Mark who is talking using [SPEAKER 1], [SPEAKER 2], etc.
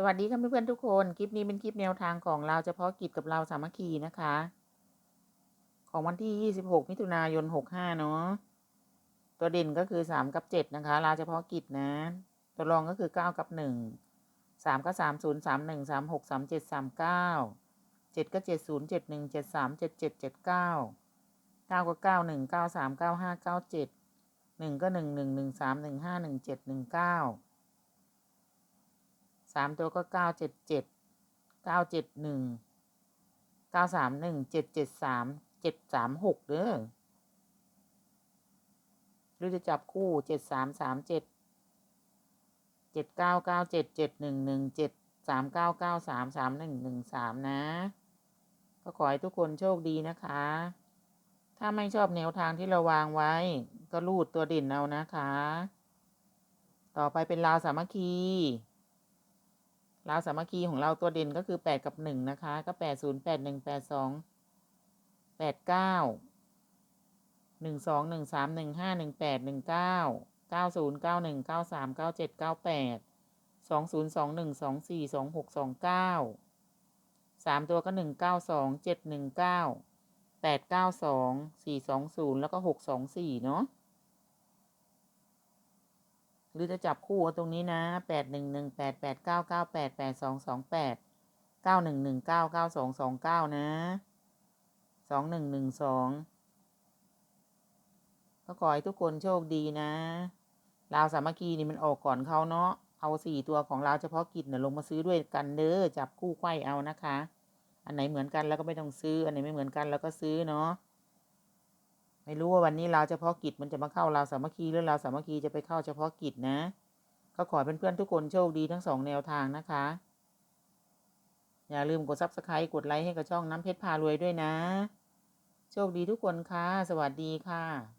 [SPEAKER 1] สวัสดีค่ะเพื่อนๆทุกคน คลิปนี้เป็นคลิปแนวทางของเราเฉพาะกิจกับเราสามัคคีนะคะ ของวันที่ 26 มิถุนายน 65 เนาะตัวเด่นก็คือ 3 กับ 7 นะคะเราเฉพาะกิจนะ ตัวรองก็คือ 9 กับ 1 3 ก็ 3 0 3 1 3 6 3 7 3 9 7 ก็ 7 0 7 1 7 3 7 7 7 9 9 ก็ 9 1 9 3 9 5 9 7 1 ก็ 1 1 1 3 1 5 1 7 1 9 สามตัวก็เก้าเจ็ดเจ็ดเก้าเจ็ดหนึ่งเก้าสามหนึ่งเจ็ดเจ็ดสามเจ็ดสามหกเด้อหรือจะจับคู่เจ็ดสามสามเจ็ดเจ็ดเก้าเก้าเจ็ดเจ็ดหนึ่งหนึ่งเจ็ดสามเก้าเก้าสามสามหนึ่งหนึ่งสามนะ ก็ขอให้ทุกคนโชคดีนะคะ ถ้าไม่ชอบแนวทางที่เราวางไว้ ก็รูดตัวเด่นเอานะคะ ต่อไปเป็นราวสามัคคี ราวสามัคคีของเราตัวเด่นก็คือแปดกับหนึ่งนะคะ ก็แปดศูนย์แปดหนึ่งแปดสองแปดเก้าหนึ่งสองหนึ่งสามหนึ่งห้าหนึ่งแปดหนึ่งเก้าเก้าศูนย์เก้าหนึ่งเก้าสามเก้าเจ็ดเก้าแปดสองศูนย์สองหนึ่งสองสี่สองหกสองเก้าสามตัวก็หนึ่งเก้าสองเจ็ดหนึ่งเก้าแปดเก้าสองสี่สองศูนย์แล้วก็หกสองสี่เนาะ หรือจะจับคู่ตรงนี้นะแปดหนึ่งหนึ่งแปดแปดเก้าเก้าแปดแปดสองสองแปดเก้าหนึ่งหนึ่งเก้าเก้าสองสองเก้านะสองหนึ่งหนึ่งสองก็ขอให้ทุกคนโชคดีนะลาวสามัคคีนี่มันออกก่อนเขาเนาะ เอาสี่ตัวของเราเฉพาะกิจเนี่ยลงมาซื้อด้วยกันเด้อจับคู่ไขว้เอานะคะ อันไหนเหมือนกันแล้วก็ไม่ต้องซื้อ อันไหนไม่เหมือนกันแล้วก็ซื้อเนาะ ไม่รู้ว่าวันนี้เราเฉพาะกิจมันจะมาเข้าเราสามัคคีหรือเราสามัคคีจะไปเข้าเฉพาะกิจนะก็ขอเพื่อนๆทุกคนโชคดีทั้งสองแนวทางนะคะ อย่าลืมกดซับสไครต์กดไลค์ให้กับช่องน้ำเพชรพารวยด้วยนะ โชคดีทุกคนค่ะ สวัสดีค่ะ